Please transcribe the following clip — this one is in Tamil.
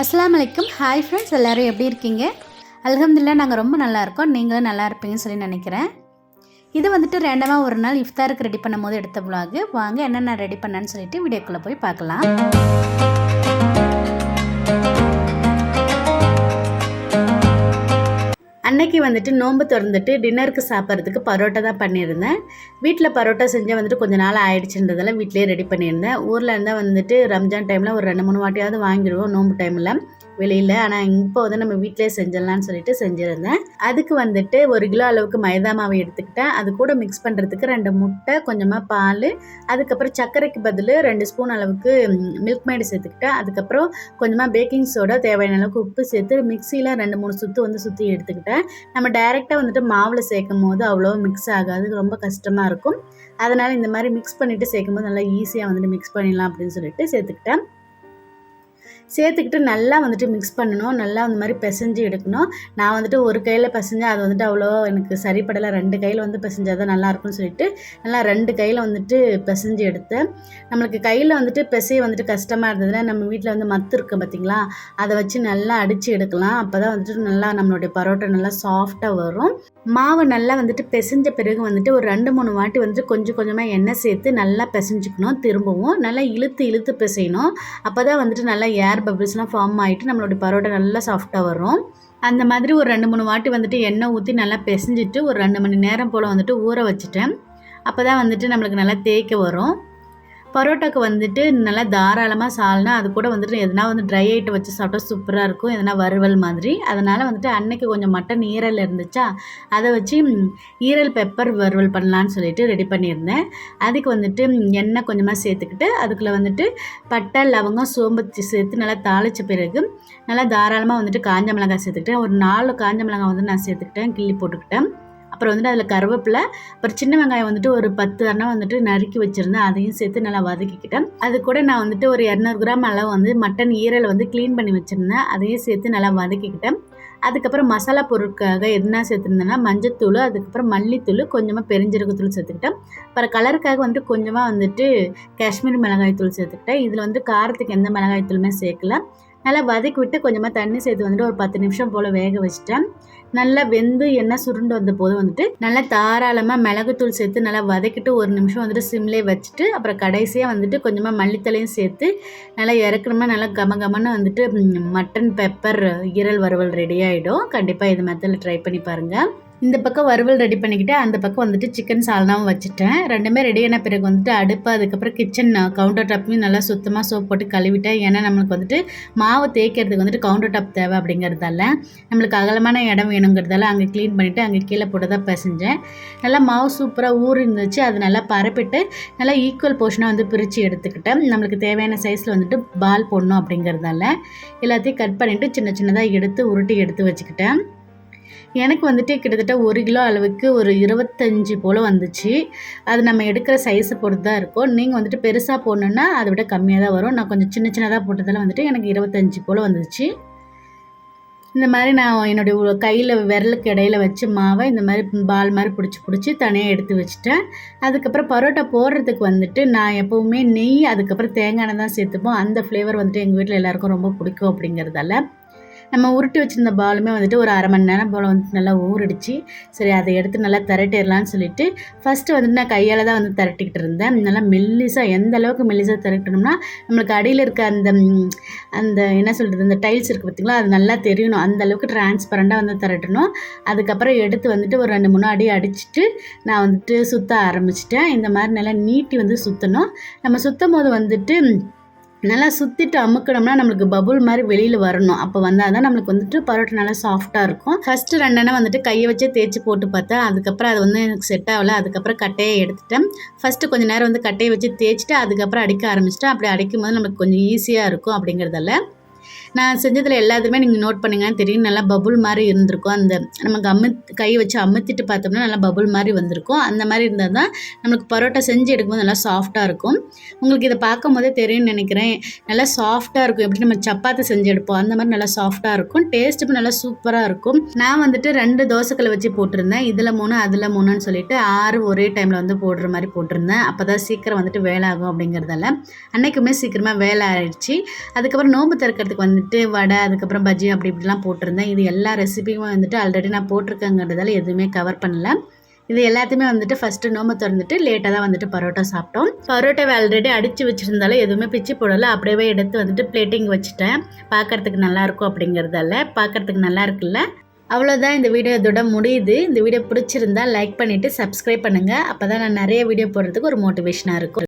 அஸ்லாம் வலைக்கம் ஹாய் ஃப்ரெண்ட்ஸ் எல்லோரும் எப்படி இருக்கீங்க? அலகம்துல்லா நாங்கள் ரொம்ப நல்லா இருக்கோம். நீங்களும் நல்லா இருப்பீங்கன்னு சொல்லி நினைக்கிறேன். இது வந்துட்டு ரேண்டமாக ஒரு நாள் இஃப்தாருக்கு ரெடி பண்ணும் போது எடுத்த vlog. வாங்க என்னென்ன ரெடி பண்ணேன்னு சொல்லிட்டு வீடியோக்குள்ளே போய் பார்க்கலாம். அன்னைக்கு வந்துட்டு நோன்பு திறந்துட்டு டின்னருக்கு சாப்பிட்றதுக்கு பரோட்டா தான் பண்ணியிருந்தேன். வீட்டில் பரோட்டா செஞ்சால் வந்துட்டு கொஞ்ச நாள் ஆயிடுச்சுன்றதெல்லாம் வீட்டிலேயே ரெடி பண்ணியிருந்தேன். ஊரில் இருந்தால் வந்துட்டு ரம்ஜான் டைமில் ஒரு ரெண்டு மூணு வாட்டியாவது வாங்கிடுவோம் நோன்பு டைமில் வெளியில். ஆனால் இப்போ வந்து நம்ம வீட்டிலே செஞ்சிடலாம்னு சொல்லிட்டு செஞ்சுருந்தேன். அதுக்கு வந்துட்டு ஒரு கிலோ அளவுக்கு மைதா மாவு எடுத்துக்கிட்டேன். அது கூட மிக்ஸ் பண்ணுறதுக்கு ரெண்டு முட்டை கொஞ்சமாக பால் அதுக்கப்புறம் சர்க்கரைக்கு பதில் ரெண்டு ஸ்பூன் அளவுக்கு மில்க் மைடு சேர்த்துக்கிட்டேன். அதுக்கப்புறம் கொஞ்சமாக பேக்கிங் சோடா தேவையான அளவுக்கு உப்பு சேர்த்து மிக்சியில் ரெண்டு மூணு சுற்று வந்து சுற்றி எடுத்துக்கிட்டேன். நம்ம டைரெக்டாக வந்துட்டு மாவில் சேர்க்கும் போது அவ்வளோ மிக்ஸ் ஆகாது ரொம்ப கஷ்டமாக இருக்கும். அதனால் இந்த மாதிரி மிக்ஸ் பண்ணிவிட்டு சேர்க்கும் போது நல்லா ஈஸியாக வந்துட்டு மிக்ஸ் பண்ணிடலாம் அப்படின்னு சொல்லிட்டு சேர்த்துக்கிட்டேன். சேர்த்துக்கிட்டு நல்லா வந்துட்டு மிக்ஸ் பண்ணணும். நல்லா அந்த மாதிரி பிசைஞ்சு எடுக்கணும். நான் வந்துட்டு ஒரு கையில் பிசைஞ்சேன் அது வந்துட்டு அவ்வளோ எனக்கு சரிப்படலை. ரெண்டு கையில் வந்து பிசைஞ்சால் தான் நல்லாயிருக்கும்னு சொல்லிட்டு நல்லா ரெண்டு கையில் வந்துட்டு பிசைஞ்சு எடுத்தேன். நம்மளுக்கு கையில் வந்துட்டு பிசைய வந்துட்டு கஷ்டமாக இருந்ததுன்னா நம்ம வீட்டில் வந்து மத்து இருக்குது பார்த்திங்களா அதை வச்சு நல்லா அடித்து எடுக்கலாம். அப்போ தான் வந்துட்டு நல்லா நம்மளுடைய பரோட்டா நல்லா சாஃப்டாக வரும். மாவு நல்லா வந்துட்டு பிசைஞ்ச பிறகு வந்துட்டு ஒரு ரெண்டு மூணு வாட்டி வந்துட்டு கொஞ்சம் கொஞ்சமாக எண்ணெய் சேர்த்து நல்லா பிசைஞ்சுக்கணும் திரும்பவும். நல்லா இழுத்து இழுத்து பிசையணும். அப்போ தான் வந்துட்டு நல்லா ஏர் பபிள்ஸ்லாம் ஃபார்ம் ஆகிட்டு நம்மளோட பரோட்டா நல்லா சாஃப்டாக வரும். அந்த மாதிரி ஒரு ரெண்டு மூணு வாட்டி வந்துட்டு எண்ணெய் ஊற்றி நல்லா பிசைஞ்சிட்டு ஒரு ரெண்டு மணி நேரம் போல் வந்துட்டு ஊற வச்சுட்டேன். அப்போ தான் வந்துட்டு நம்மளுக்கு நல்லா தேய்க்க வரும். பரோட்டாக்கு வந்துட்டு நல்லா தாராளமாக சால்னா அது கூட வந்துட்டு எதனா வந்து ட்ரை ஐட்டம் வச்சு சாப்பிட்டா சூப்பராக இருக்கும். எதனா வறுவல் மாதிரி. அதனால் வந்துட்டு அன்னைக்கு கொஞ்சம் மட்டன் ஈரல் இருந்துச்சா அதை வச்சு ஈரல் பெப்பர் வறுவல் பண்ணலான்னு சொல்லிட்டு ரெடி பண்ணியிருந்தேன். அதுக்கு வந்துட்டு எண்ணெய் கொஞ்சமாக சேர்த்துக்கிட்டு அதுக்குள்ளே வந்துட்டு பட்டை லவங்கம் சோம்பு சேர்த்து நல்லா தாளித்த பிறகு நல்லா தாராளமாக வந்துட்டு காஞ்ச மிளகாய் சேர்த்துக்கிட்டேன். ஒரு நாலு காஞ்ச மிளகாய் வந்து நான் சேர்த்துக்கிட்டேன் கிள்ளி போட்டுக்கிட்டேன். அப்புறம் வந்துட்டு அதில் கருவேப்பிலை அப்புறம் சின்ன வெங்காயம் வந்துட்டு ஒரு பத்து அண்ணா வந்துட்டு நறுக்கி வச்சுருந்தேன். அதையும் சேர்த்து நல்லா வதக்கிக்கிட்டேன். அது கூட நான் வந்துட்டு ஒரு இரநூறு கிராம் அளவு வந்து மட்டன் ஈரலை வந்து க்ளீன் பண்ணி வச்சுருந்தேன். அதையும் சேர்த்து நல்லா வதக்கிக்கிட்டேன். அதுக்கப்புறம் மசாலா பொருட்காக என்ன சேர்த்துருந்தேன்னா மஞ்சத்தூள் அதுக்கப்புறம் மல்லித்தூள் கொஞ்சமாக பெருஞ்சீரகத்தூள் சேர்த்துக்கிட்டேன். அப்புறம் கலருக்காக வந்துட்டு கொஞ்சமாக வந்துட்டு காஷ்மீர் மிளகாய் தூள் சேர்த்துக்கிட்டேன். இதில் வந்து காரத்துக்கு எந்த மிளகாய் தூளுமே சேர்க்கல. நல்லா வதக்கி விட்டு கொஞ்சமாக தண்ணி சேர்த்து வந்துட்டு ஒரு பத்து நிமிஷம் போல் வேக வச்சுட்டேன். நல்லா வெந்து எண்ணெய் சுருண்டு வந்த போது வந்துட்டு நல்லா தாராளமாக மிளகுத்தூள் சேர்த்து நல்லா வதக்கிட்டு ஒரு நிமிஷம் வந்துட்டு சிம்லே வச்சுட்டு அப்புறம் கடைசியாக வந்துட்டு கொஞ்சமாக மல்லித்தலையும் சேர்த்து நல்லா இறக்குறமா நல்லா கம கமன்னு வந்துட்டு மட்டன் பெப்பர் ஈரல் வறுவல் ரெடி ஆகிடும் கண்டிப்பாக இது மாதிரி ட்ரை பண்ணி பாருங்கள் இந்த பக்கம் வறுவல் ரெடி பண்ணிக்கிட்டு அந்த பக்கம் வந்துட்டு சிக்கன் சால்னாவும் வச்சுட்டேன். ரெண்டுமே ரெடியான பிறகு வந்துட்டு அடுப்பு அதுக்கப்புறம் கிச்சன் கவுண்டர் டாப்பையும் நல்லா சுத்தமாக சோப் போட்டு கழுவிட்டேன். ஏன்னா நம்மளுக்கு வந்துட்டு மாவு தேய்க்கிறதுக்கு வந்துட்டு கவுண்டர் டாப் தேவை அப்படிங்கிறதால நம்மளுக்கு அகலமான இடம் வேணுங்கிறதால அங்கே க்ளீன் பண்ணிவிட்டு அங்கே கீழே போட்டு தான் பிசைஞ்சேன். நல்லா மாவு சூப்பராக ஊறி இருந்துச்சு அது நல்லா பரப்பிட்டு நல்லா ஈக்குவல் போர்ஷனாக வந்து பிரித்து எடுத்துக்கிட்டேன். நம்மளுக்கு தேவையான சைஸில் வந்துட்டு பால் போடணும் அப்படிங்கிறதால எல்லாத்தையும் கட் பண்ணிவிட்டு சின்ன சின்னதாக எடுத்து உருட்டி எடுத்து வச்சுக்கிட்டேன். எனக்கு வந்துட்டு கிட்டத்தட்ட ஒரு கிலோ அளவுக்கு ஒரு இருபத்தஞ்சி போல் வந்துச்சு. அது நம்ம எடுக்கிற சைஸை பொறுத்து தான் இருக்கும். நீங்கள் வந்துட்டு பெருசாக போடணுன்னா அதை விட கம்மியாக தான் வரும். நான் கொஞ்சம் சின்ன சின்னதாக போட்டதால் வந்துட்டு எனக்கு இருபத்தஞ்சி போல் வந்துச்சு. இந்த மாதிரி நான் என்னுடைய கையில் விரலுக்கு இடையில வச்சு மாவை இந்த மாதிரி பால் மாதிரி பிடிச்சி பிடிச்சி தனியாக எடுத்து வச்சுட்டேன். அதுக்கப்புறம் பரோட்டா போடுறதுக்கு வந்துட்டு நான் எப்போவுமே நெய் அதுக்கப்புறம் தேங்காய் எண்ணெய் தான் சேர்த்துப்போம். அந்த ஃப்ளேவர் வந்துட்டு எங்கள் வீட்டில் எல்லாருக்கும் ரொம்ப பிடிக்கும் அப்படிங்கிறதால நம்ம உருட்டி வச்சுருந்த பாலுமே வந்துட்டு ஒரு அரை மணி நேரம் போல் வந்துட்டு நல்லா ஊறிடுச்சு. சரி அதை எடுத்து நல்லா திரட்டிடலான்னு சொல்லிட்டு ஃபஸ்ட்டு வந்துட்டு நான் கையால் தான் வந்து திரட்டிக்கிட்டு இருந்தேன். நல்லா மெல்லிசாக எந்த அளவுக்கு மெல்லிசாக திரட்டணும்னா நம்மளுக்கு அடியில் இருக்க அந்த அந்த என்ன சொல்கிறது அந்த டைல்ஸ் இருக்குது பார்த்திங்களா அது நல்லா தெரியணும். அந்த அளவுக்கு டிரான்ஸ்பரண்ட்டாக வந்து திரட்டணும். அதுக்கப்புறம் எடுத்து வந்துட்டு ஒரு ரெண்டு மூணு அடி அடிச்சுட்டு நான் வந்துட்டு சுற்ற ஆரம்பிச்சிட்டேன். இந்த மாதிரி நல்லா நீட்டி வந்து சுற்றணும் நம்ம சுற்றும் போது வந்துட்டு நல்லா சுற்றிட்டு அமுக்கணும்னா நம்மளுக்கு பபுள் மாதிரி வெளியில் வரணும். அப்போ வந்தால் தான் நம்மளுக்கு வந்துட்டு பரோட்டா நல்லா சாஃப்டாக இருக்கும். ஃபஸ்ட்டு ரெண்டெண்ணம் வந்துட்டு கையை வச்சே தேய்ச்சி போட்டு பார்த்தேன். அதுக்கப்புறம் அது வந்து எனக்கு செட் ஆகல. அதுக்கப்புறம் கட்டையை எடுத்துட்டேன். ஃபஸ்ட்டு கொஞ்சம் நேரம் வந்து கட்டையை வச்சு தேய்ச்சிட்டு அதுக்கப்புறம் அடிக்க ஆரம்பிச்சிட்டேன். அப்படி அடிக்கும் போது நம்மளுக்கு கொஞ்சம் ஈஸியாக இருக்கும் அப்படிங்கிறதால. நான் செஞ்சதில் எல்லாத்துமே நீங்கள் நோட் பண்ணீங்கன்னா தெரியும். நல்லா பபுள் மாதிரி இருந்திருக்கும். அந்த நமக்கு அமுத் கை வச்சு அமுத்திட்டு பார்த்தோம்னா நல்லா பபுள் மாதிரி வந்திருக்கும். அந்த மாதிரி இருந்தால் தான் நம்மளுக்கு பரோட்டா செஞ்சு எடுக்கும்போது நல்லா சாஃப்டாக இருக்கும். உங்களுக்கு இதை பார்க்கும் போதே தெரியும்னு நினைக்கிறேன். நல்லா சாஃப்டாக இருக்கும். எப்படி நம்ம சப்பாத்தி செஞ்சு எடுப்போம். அந்த மாதிரி நல்லா சாஃப்டாக இருக்கும். டேஸ்ட்டும் நல்லா சூப்பராக இருக்கும். நான் வந்துட்டு ரெண்டு தோசைக்கல்லை வச்சு போட்டிருந்தேன். இதில் மூணு அதில் மூணுன்னு சொல்லிட்டு ஆறு ஒரே டைமில் வந்து போடுற மாதிரி போட்டிருந்தேன். அப்போ தான் சீக்கிரம் வந்துட்டு வேலை ஆகும் அப்படிங்கிறதால. அன்னைக்குமே சீக்கிரமாக வேலை ஆயிடுச்சு. அதுக்கப்புறம் நோம்பு திறக்கிறதுக்கு மதியானத்துக்கு வந்துட்டு வடை அதுக்கப்புறம் பஜ்ஜி அப்படி இப்படிலாம் போட்டிருந்தேன். இது எல்லா ரெசிபியும் வந்துட்டு ஆல்ரெடி நான் போட்டிருக்கேங்கிறதால எதுவுமே கவர் பண்ணல. இது எல்லாத்தையுமே வந்துட்டு ஃபஸ்ட்டு நோம்பு திறந்துட்டு லேட்டாக தான் வந்துட்டு பரோட்டா சாப்பிட்டோம். பரோட்டாவை ஆல்ரெடி அடித்து வச்சுருந்தாலும் எதுவுமே பிச்சு போடலை. அப்படியே எடுத்து வந்துட்டு பிளேட்டிங் வச்சுட்டேன். பார்க்கறதுக்கு நல்லாயிருக்கும் அப்படிங்கிறதால. பார்க்குறதுக்கு நல்லா இருக்குல்ல? அவ்வளோதான் இந்த வீடியோ இதோட முடியுது. இந்த வீடியோ பிடிச்சிருந்தா லைக் பண்ணிவிட்டு சப்ஸ்கிரைப் பண்ணுங்கள் அப்போ தான் நான் நிறைய வீடியோ போடுறதுக்கு ஒரு மோட்டிவேஷனாக இருக்கும்.